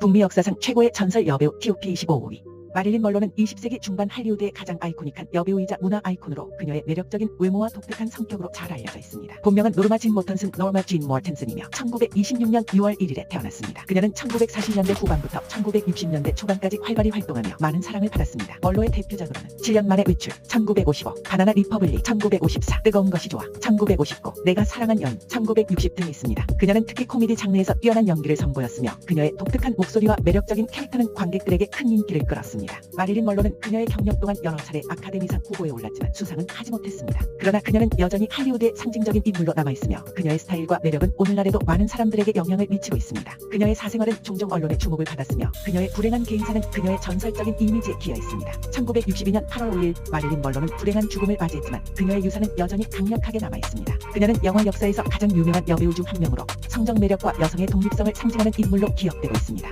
북미 역사상 최고의 전설 여배우 TOP 25 5위. 마릴린 멀로는 20세기 중반 할리우드의 가장 아이코닉한 여배우이자 문화 아이콘으로 그녀의 매력적인 외모와 독특한 성격으로 잘 알려져 있습니다. 본명은 노르마 진 모턴슨 노르마 진 모턴슨이며 1926년 6월 1일에 태어났습니다. 그녀는 1940년대 후반부터 1960년대 초반까지 활발히 활동하며 많은 사랑을 받았습니다. 멀로의 대표작으로는 7년 만의 외출, 1955, 바나나 리퍼블릭, 1954, 뜨거운 것이 좋아, 1959, 내가 사랑한 연, 1960 등이 있습니다. 그녀는 특히 코미디 장르에서 뛰어난 연기를 선보였으며 그녀의 독특한 목소리와 매력적인 캐릭터는 관객들에게 큰 인기를 끌었 습니다. 마릴린 멀로는 그녀의 경력 동안 여러 차례 아카데미상 후보에 올랐지만 수상은 하지 못했습니다. 그러나 그녀는 여전히 할리우드의 상징적인 인물로 남아있으며 그녀의 스타일과 매력은 오늘날에도 많은 사람들에게 영향을 미치고 있습니다. 그녀의 사생활은 종종 언론의 주목을 받았으며 그녀의 불행한 개인사는 그녀의 전설적인 이미지에 기여했습니다. 1962년 8월 5일 마릴린 멀로는 불행한 죽음을 맞이했지만 그녀의 유산은 여전히 강력하게 남아있습니다. 그녀는 영화 역사에서 가장 유명한 여배우 중 한 명으로 성적 매력과 여성의 독립성을 상징하는 인물로 기억되고 있습니다.